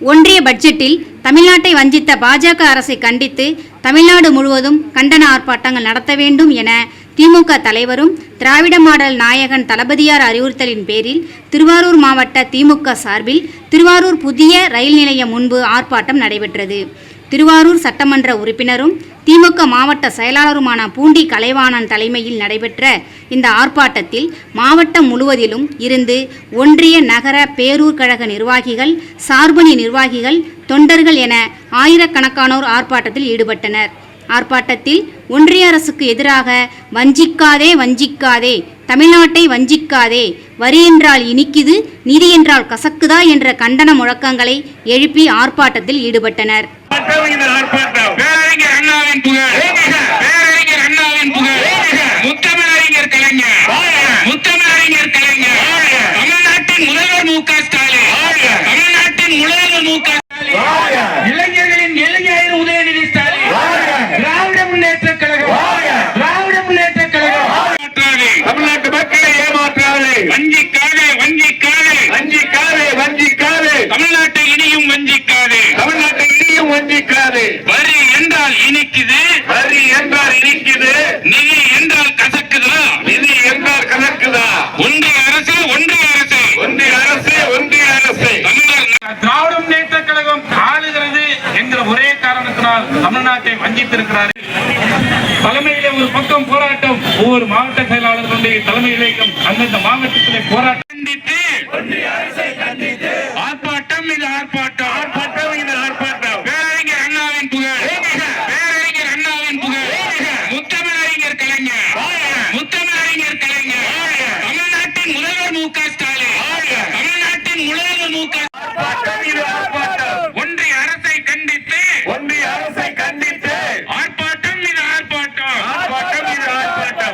ஒன்றிய பட்ஜெட்டில் தமிழ்நாட்டை வஞ்சித்த பாஜக அரசை கண்டித்து தமிழ்நாடு முழுவதும் கண்டன ஆர்ப்பாட்டங்கள் நடத்த வேண்டும் என திமுக தலைவரும் திராவிட மாடல் நாயகன் தளபதியார் அறிவுறுத்தலின் பேரில் திருவாரூர் மாவட்ட திமுக சார்பில் திருவாரூர் புதிய ரயில் நிலையம் முன்பு ஆர்ப்பாட்டம் நடைபெற்றது. திருவாரூர் சட்டமன்ற உறுப்பினரும் திமுக மாவட்ட செயலாளருமான பூண்டி கலைவாணன் தலைமையில் நடைபெற்ற இந்த ஆர்ப்பாட்டத்தில் மாவட்டம் முழுவதிலும் இருந்து ஒன்றிய நகர பேரூர் கழக நிர்வாகிகள் சார்பணி நிர்வாகிகள் தொண்டர்கள் என ஆயிரக்கணக்கானோர் ஆர்ப்பாட்டத்தில் ஈடுபட்டனர். ஆர்ப்பாட்டத்தில் ஒன்றிய அரசுக்கு எதிராக வஞ்சிக்காதே வஞ்சிக்காதே தமிழ்நாட்டை வஞ்சிக்காதே வரி என்றால் இனிக்குது நிதி என்றால் கசக்குதா என்ற கண்டன முழக்கங்களை எழுப்பி ஆர்ப்பாட்டத்தில் ஈடுபட்டனர். ஆர்ப்பாட்டம் இது ஆர்ப்பாட்டம் வஞ்சிக்காதே வரி என்றால் இனிக்குது. வரி என்றால் இனிக்குது. நிதி என்றால் கசக்குதா? நிதி என்றால் கசக்குதா? ஒன்றிய அரசு ஒன்றிய அரசு. ஒன்றிய அரசு ஒன்றிய அரசு. தமிழர் திராவிட முன்னேற்ற கழகம் ஆளுகிறது என்கிற ஒரே காரணத்தினால் தமிழ்நாட்டை வஞ்சித்திருக்கிறார்கள். தலைமையிலே ஒரு பக்கம் போராட்டம் ஒவ்வொரு மாவட்ட செயலாளர்களுடைய தலைமையிலேயும் அந்தந்த மாவட்டத்திலே போராட்டம். கண்டித்து. ஆர்ப்பாட்டம் இது ஆர்ப்பாட்டம்.